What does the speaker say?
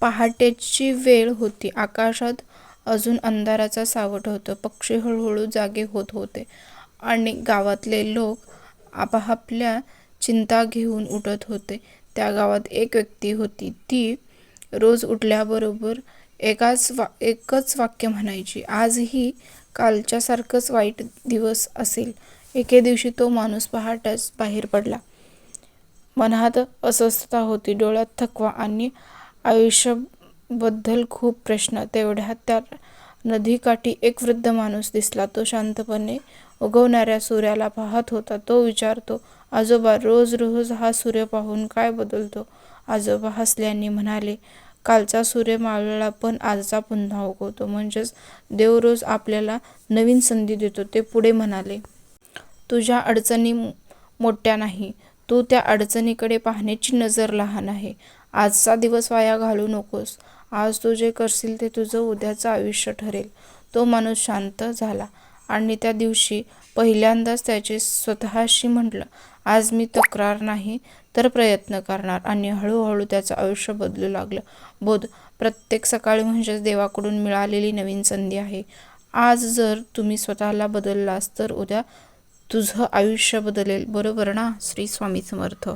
पहाटेची वेळ होती. आकाशात अजून अंधाराचा सावट होतं. पक्षी हळूहळू जागे होत होते आणि गावातले लोक आपापल्या चिंता घेऊन उठत होते. त्या गावात एक व्यक्ती होती. ती रोज उठल्याबरोबर एकच वाक्य म्हणायची, आजही कालच्यासारखाच वाईट दिवस असेल. एके दिवशी तो माणूस पहाटेच बाहेर पडला. मनात अस्वस्थता होती, डोळ्यात थकवा आणि आयुष्याबद्दल खूप प्रश्न. तेवढ्यात त्या नदीकाठी एक वृद्ध माणूस दिसला. तो शांतपणे उगवणाऱ्या सूर्याला पाहत होता. तो विचारतो, आजोबा, रोज रोज हा सूर्य पाहून काय बदलतो? आजोबा हसल्याने म्हणाले, कालचा सूर्य मावळला पण आजचा पुन्हा उगवतो. म्हणजेच देव रोज आपल्याला नवीन संधी देतो. ते पुढे म्हणाले. तुझ्या अडचणी मोठ्या नाही. तू त्या अडचणीकडे पाहण्याची नजर लहान आहे. आजचा दिवस वाया घालू नकोस. आज तू जे करशील ते तुझं उद्याचं आयुष्य ठरेल. तो माणूस शांत झाला आणि त्या दिवशी पहिल्यांदाच त्याचे स्वतःशी म्हटलं, आज मी तक्रार नाही, तर प्रयत्न करणार. आणि हळूहळू त्याचं आयुष्य बदलू लागलं. बोध, प्रत्येक सकाळी म्हणजेच देवाकडून मिळालेली नवीन संधी आहे. आज जर तुम्ही स्वतःला बदललास तर उद्या तुझं आयुष्य बदलेल. बरोबर ना? श्री स्वामी समर्थ.